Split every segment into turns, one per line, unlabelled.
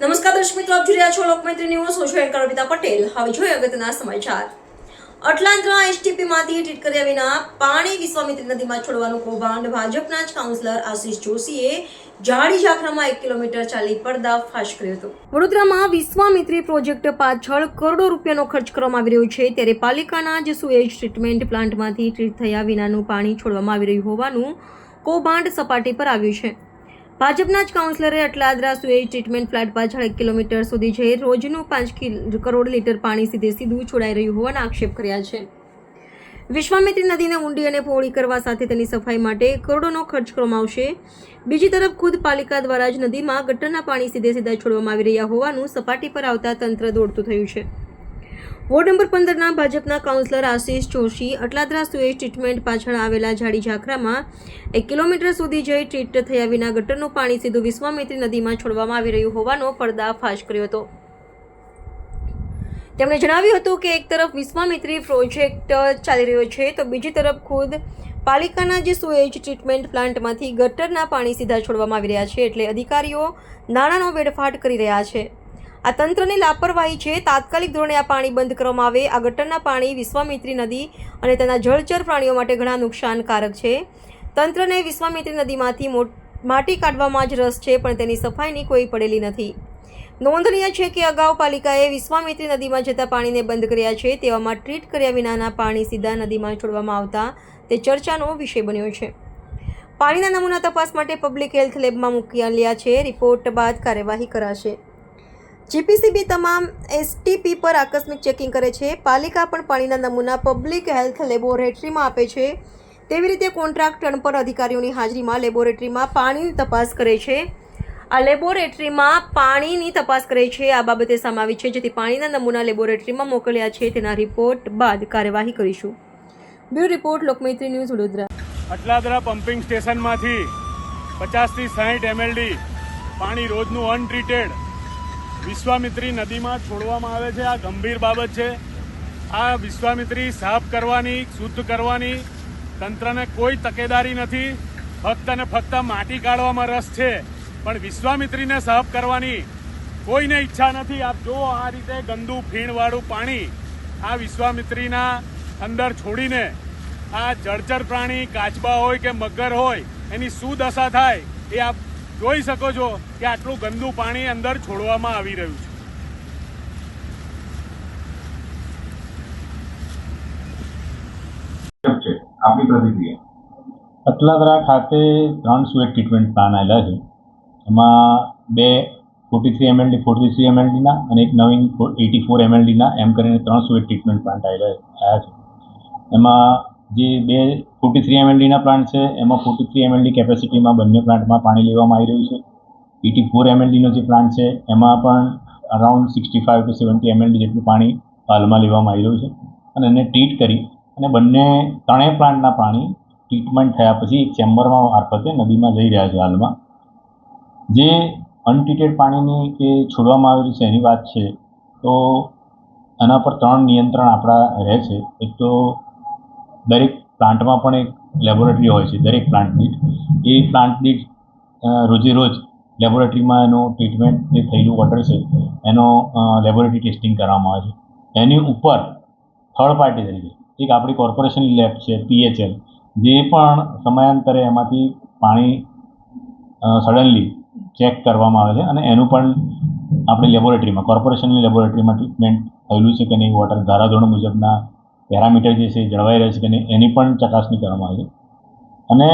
નમસ્કાર દર્શક મિત્રો, આપ જોઈ રહ્યા છો લોકમૈત્રી ન્યૂઝ. હું છું એન્કર પટેલ. હવે જોઈએ અગત્યના સમાચાર. અટલાન્ટા એસટીપીમાંથી ટ્રીટ કર્યા વિના પાણી વિશ્વામિત્રી નદીમાં છોડવાનું કૌભાંડ ભાજપના જ કાઉન્સિલર આશીષ જોશીએ જાડી ઝાખરામાં એક કિલોમીટર ચાલી પર્દાફાશ કર્યો હતો. વડોદરામાં વિશ્વામિત્રી પ્રોજેક્ટ પાછળ કરોડો રૂપિયાનો ખર્ચ કરવામાં આવી રહ્યો છે ત્યારે પાલિકાના જ સુએજ ટ્રીટમેન્ટ પ્લાન્ટમાંથી ટ્રીટ થયા વિનાનું પાણી છોડવામાં આવી રહ્યું હોવાનું કૌભાંડ સપાટી પર આવ્યું છે. ભાજપના જ કાઉન્સિલરે અટલાદરા સુએજ ટ્રીટમેન્ટ પ્લાન્ટ પાછળ એક કિલોમીટર સુધી જઈ રોજનું પાંચ કરોડ લીટર પાણી સીધે સીધું છોડાઈ રહ્યું હોવાના આક્ષેપ કર્યા છે. વિશ્વામિત્રી નદીને ઊંડી અને પહોળી કરવા સાથે તેની સફાઈ માટે કરોડોનો ખર્ચ કરવામાં આવશે. બીજી તરફ ખુદ પાલિકા દ્વારા જ નદીમાં ગટરના પાણી સીધે સીધા છોડવામાં આવી રહ્યા હોવાનું સપાટી પર આવતા તંત્ર દોડતું થયું છે. વોર્ડ નંબર પંદરના ભાજપના councillor Ashish Joshi Atladara sewage treatment પાછળ આવેલા જાડી ઝાખરામાં એક કિલોમીટર સુધી જઈ ટ્રીટ થયા વિના ગટરનું પાણી સીધું વિશ્વામિત્રી નદીમાં છોડવામાં આવી રહ્યું હોવાનો પર્દાફાશ કર્યો હતો. તેમણે જણાવ્યું હતું કે એક તરફ વિશ્વામિત્રી પ્રોજેક્ટ ચાલી રહ્યો છે તો બીજી તરફ ખુદ પાલિકાના જે સુએજ ટ્રીટમેન્ટ પ્લાન્ટમાંથી ગટરના પાણી સીધા છોડવામાં આવી રહ્યા છે એટલે અધિકારીઓ નાણાંનો વેડફાટ કરી રહ્યા છે. આ તંત્રની લાપરવાહી છે. તાત્કાલિક ધોરણે આ પાણી બંધ કરવામાં આવે. આ ગટરના પાણી વિશ્વામિત્રી નદી અને તેના જળચર પ્રાણીઓ માટે ઘણા નુકસાનકારક છે. તંત્રને વિશ્વામિત્રી નદીમાંથી માટી કાઢવામાં જ રસ છે, પણ તેની સફાઈની કોઈ પડેલી નથી. નોંધનીય છે કે અગાઉ પાલિકાએ વિશ્વામિત્રી નદીમાં જતા પાણીને બંધ કર્યા છે, તેવામાં ટ્રીટ કર્યા વિનાના પાણી સીધા નદીમાં છોડવામાં આવતા તે ચર્ચાનો વિષય બન્યો છે. પાણીના નમૂના તપાસ માટે પબ્લિક હેલ્થ લેબમાં મૂકી મોકલ્યા છે. રિપોર્ટ બાદ કાર્યવાહી કરાશે. જીપીસીબી તમામ એસટીપી પર આકસ્મિક ચેકિંગ કરે છે. પાલિકા પણ પાણીના નમૂના પબ્લિક હેલ્થ લેબોરેટરીમાં આપે છે. તેવી રીતે કોન્ટ્રાક્ટ પર અધિકારીઓની હાજરીમાં લેબોરેટરીમાં પાણીની તપાસ કરે છે. આ લેબોરેટરીમાં પાણીની તપાસ કરે છે. આ બાબતે સમાવી છે. જેથી પાણીના નમૂના લેબોરેટરીમાં મોકલ્યા છે. તેના રિપોર્ટ બાદ કાર્યવાહી કરીશું. Bureau report, Lokmaitri news Vadodara.
Atladara pumping સ્ટેશનમાંથી પચાસથી સાહીઠ એમએલડી પાણી રોજનું અનટ્રીટેડ વિશ્વામિત્રી નદીમાં છોડવામાં આવે છે. આ ગંભીર બાબત છે. આ વિશ્વામિત્રી સાફ કરવાની, શુદ્ધ કરવાની તંત્રને કોઈ તકેદારી નથી. ફક્ત ને ફક્ત માટી કાઢવામાં રસ છે. પણ વિશ્વામિત્રીને સાફ કરવાની કોઈને ઈચ્છા નથી. આપ જુઓ આ રીતે ગંદુ ફીણવાળું પાણી આ વિશ્વામિત્રીના અંદર છોડીને આ જળચર પ્રાણી કાચબા હોય કે મગર હોય, એની શું દશા થાય, એ આપ જોઈ શકો છો કે આટલું ગંદુ પાણી અંદર છોડવામાં આવી રહ્યું છે.
અટલાદરા ખાતે ત્રણ સુએટ ટ્રીટમેન્ટ પ્લાન આવેલા છે. એમાં બે forty three MLD forty three એમએલડીના અને એક નવીન એટી ફોર એમએલડીના એમ કરીને ત્રણ સુએટ ટ્રીટમેન્ટ પ્લાન્ટ આવેલા આવ્યા છે. એમાં જે બે ફોર્ટી થ્રી એમએલડીના પ્લાન્ટ છે, એમાં ફોર્ટી થ્રી એમએલડી કેપેસિટીમાં બંને પ્લાન્ટમાં પાણી લેવામાં આવી રહ્યું છે. એટી ફોર એમએલડીનો જે પ્લાન્ટ છે, એમાં પણ around sixty five to seventy MLD જેટલું પાણી હાલમાં લેવામાં આવી રહ્યું છે. અને એને ટ્રીટ કરી અને બંને ત્રણેય પ્લાન્ટના પાણી ટ્રીટમેન્ટ થયા પછી એક ચેમ્બરમાં મારફતે નદીમાં જઈ રહ્યા છે હાલમાં. જે અનટ્રીટેડ પાણીની કે છોડવામાં આવેલી છે એની વાત છે, તો એના પર ત્રણ નિયંત્રણ આપણા રહે છે. એક તો દરેક પ્લાન્ટમાં પણ એક લેબોરેટરી હોય છે, દરેક પ્લાન્ટ દીઠ એ પ્લાન્ટ દીઠ રોજે રોજ લેબોરેટરીમાં એનું ટ્રીટમેન્ટ જે થયેલું વોટર છે, એનો લેબોરેટરી ટેસ્ટિંગ કરવામાં આવે છે. એની ઉપર થર્ડ પાર્ટી તરીકે, એક આપણી કોર્પોરેશન લેબ છે પીએચએલ જે પણ સમયાંતરે એમાંથી પાણી સડનલી ચેક કરવામાં આવે છે અને એનું પણ આપણી લેબોરેટરીમાં કોર્પોરેશનની લેબોરેટરીમાં ટ્રીટમેન્ટ થયેલું છે કે નહીં વોટર ધારાધોરણ મુજબના પેરામીટર જે છે જળવાઈ રહે છે કે નહીં, એની પણ ચકાસણી કરવામાં આવી અને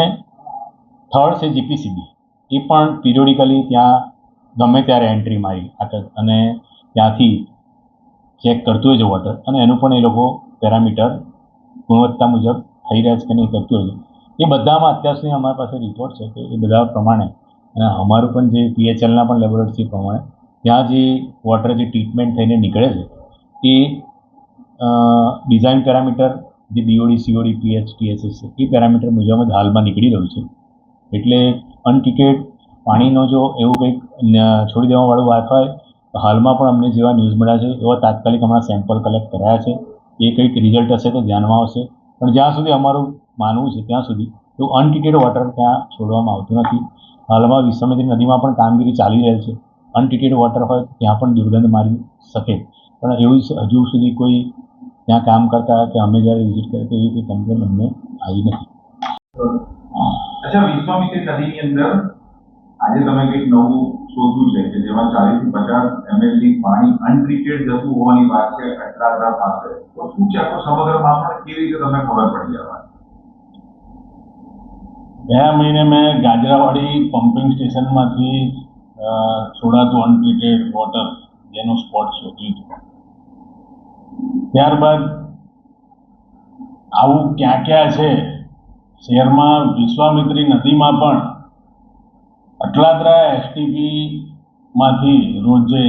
થર્ડ છે જીપીસીબી. એ પણ પિરિયોડિકલી ત્યાં ગમે ત્યારે એન્ટ્રી મારી અને ત્યાંથી ચેક કરતું હોય છે વોટર અને એનું પણ એ લોકો પેરામીટર ગુણવત્તા મુજબ થઈ રહ્યા છે કે નહીં કરતું હોય છે. એ બધામાં અત્યાર સુધી અમારી પાસે રિપોર્ટ છે કે એ બધા પ્રમાણે અને અમારું પણ જે પીએચએલના પણ લેબોરેટરી પ્રમાણે, ત્યાં જે વોટર જે ટ્રીટમેન્ટ થઈને નીકળે છે, એ ડિઝાઇન પેરામીટર જે બીઓડી સીઓડી પીએચ ટીએસએસ એ પેરામીટર મુજબ જ હાલમાં નીકળી રહ્યું છે. એટલે અનટિકેટ પાણીનો જો એવું કંઈક છોડી દેવાવાળું વાત હોય, તો હાલમાં પણ અમને જેવા ન્યૂઝ મળ્યા છે, એવા તાત્કાલિક હમણાં સેમ્પલ કલેક્ટ કરાયા છે. એ કંઈક રિઝલ્ટ હશે તો ધ્યાનમાં આવશે. પણ જ્યાં સુધી અમારું માનવું છે, ત્યાં સુધી
તો અનટ્રીટેડ વોટર ત્યાં છોડવામાં આવતું નથી. હાલમાં વિશ્વામિત્રી નદીમાં પણ કામગીરી ચાલી રહેલ છે. અનટ્રીટેડ વોટર હોય, ત્યાં પણ દુર્ગંધ મારી શકે. પણ એવું હજુ સુધી કોઈ ત્યાં કામ કરતા કે અમે જ્યારે વિઝિટ કરીએ તો એવી કોઈ કમ્પ્લેન અમને આવી નથી
અચ્છા વિશ્વામિત્રી નદીની અંદર આજે તમે કંઈક નવું શોધ્યું છે કે જેમાં ચાલીસથી પચાસ એમએલડી પાણી અનટ્રીટેડ જતું હોવાની વાત છે અટલાદરા પાસે તો શું છે આખો સમગ્ર મામલો કેવી રીતે તમને ખબર પડી જવા
ગયા મહિને મેં ગાજરાવાડી પમ્પિંગ સ્ટેશનમાંથી અ, છોડાતું અનટ્રીટેડ વોટર જેનું સ્પોટ શોધ્યું હતું ત્યારબાદ આવું ક્યાં ક્યાં છે? શહેરમાં વિશ્વામિત્રી નદીમાં પણ અટલાદરા એસટીપીમાંથી રોજે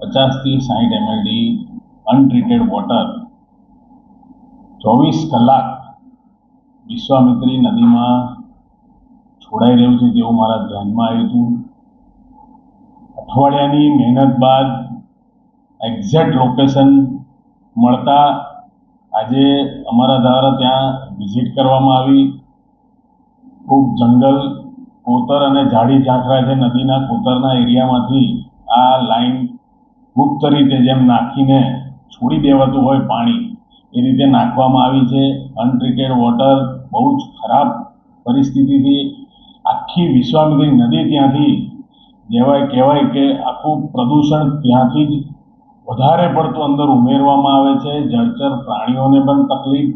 પચાસથી સાઠ એમએલડી અનટ્રીટેડ વોટર ચોવીસ કલાક વિશ્વામિત્રી નદીમાં છોડાઈ રહ્યું છે તેવું મારા ધ્યાનમાં આવ્યું હતું. અઠવાડિયાની મહેનત બાદ એક્ઝેક્ટ લોકેશન મળતા આજે અમારા દ્વારા ત્યાં વિઝિટ કરવામાં આવી. ખૂબ જંગલ, કોતર અને ઝાડી ઝાંખરા છે નદીના કોતરના એરિયામાંથી આ લાઈન ગુપ્ત રીતે જેમ નાખીને છોડી દેવાતું હોય પાણી, એ રીતે નાખવામાં આવી છે. અનટ્રીટેડ વોટર બહુ જ ખરાબ પરિસ્થિતિથી આખી વિશ્વામિત્રી નદી ત્યાંથી જેવાય કહેવાય કે આખું પ્રદૂષણ ત્યાંથી જ વધારે પડતું અંદર ઉમેરવામાં આવે છે, જળચર પ્રાણીઓને પણ તકલીફ.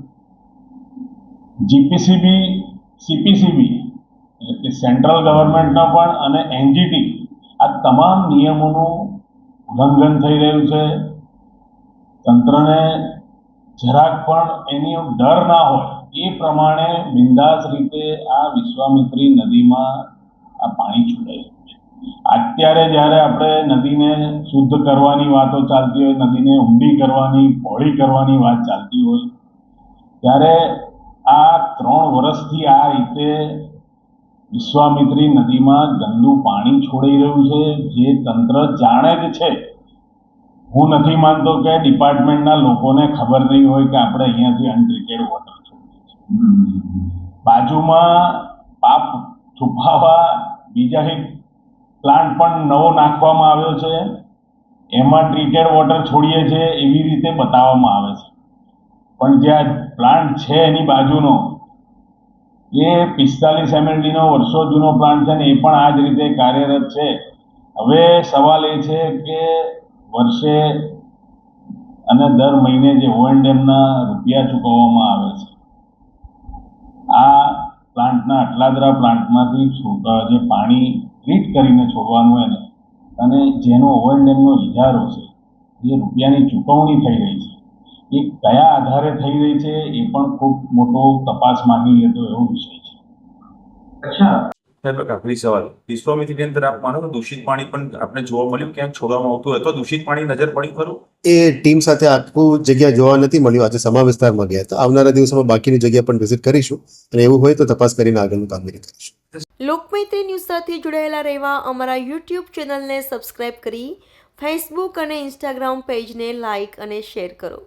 જીપીસીબી સીપીસીબી એટલે કે સેન્ટ્રલ ગવર્મેન્ટના પણ અને એનજીટી આ તમામ નિયમોનું ઉલ્લંઘન થઈ રહ્યું છે. તંત્રને જરાક પણ એની ડર ના હોય, એ પ્રમાણે બિંદાસ રીતે આ વિશ્વામિત્રી નદીમાં આ પાણી છોડાઈ છે. અત્યારે જ્યારે આપણે નદીને શુદ્ધ કરવાની વાતો ચાલતી હોય નદીને ઊંડી કરવાની પહોળી કરવાની વાત ચાલતી હોય ત્યારે આ ત્રણ વર્ષથી આ રીતે વિશ્વામિત્રી નદીમાં ગંદુ પાણી છોડાઈ રહ્યું છે જે તંત્ર જાણે જ છે. હું નથી માનતો કે ડિપાર્ટમેન્ટના લોકોને ખબર નહીં હોય કે આપણે અહીંયાથી અનટ્રીટેડ વોટર છોડીએ છીએ. બાજુમાં પાપ છુપાવા બીજા એક પ્લાન્ટ પણ નવો નાખવામાં આવ્યો છે. એમાં ટ્રીટેડ વોટર છોડીએ છીએ એવી રીતે બતાવવામાં આવે છે. પણ જે આ પ્લાન્ટ છે એની બાજુનો, એ પિસ્તાલીસ એમએલડીનો વર્ષો જૂનો પ્લાન્ટ છે ને એ પણ આ જ રીતે કાર્યરત છે. હવે સવાલ એ છે કે વર્ષે અને દર મહિને જે ઓએનડેમના રૂપિયા ચૂકવવામાં આવે છે, આ પ્લાન્ટના અટલાદરા પ્લાન્ટમાંથી જે પાણી ટ્રીટ કરીને છોડવાનું એને. અને જેનો ઓવરડેમનો ઇજારો છે, જે રૂપિયાની ચૂકવણી થઈ રહી છે, એ કયા આધારે થઈ રહી છે, એ પણ ખૂબ મોટો તપાસ માંગી લેતો એવો વિષય છે.
અચ્છા.
સાહેબ સવાલ. વિશ્વામિત્રી ની અંદર આપ માનો દૂષિત પાણી પણ આપણે જોવા મળ્યું ક્યાંક છોડવામાં આવતું હતું તો દૂષિત પાણી નજર પડી ખરું?
એ ટીમ સાથે આખું જગ્યા જોવા નથી મળ્યું. આજે સમા વિસ્તારમાં ગયા. તો આવનારા દિવસોમાં બાકીની જગ્યા પણ વિઝિટ કરીશું અને એવું હોય તો તપાસ કરીને આગળનું કામગીરી કરીશું
લોકમૈત્રી ન્યૂઝ સાથે જોડાયેલા રહેવા અમારા યુટ્યુબ ચેનલને સબસ્ક્રાઇબ કરી ફેસબુક અને ઇન્સ્ટાગ્રામ પેજને લાઇક અને શેર કરો.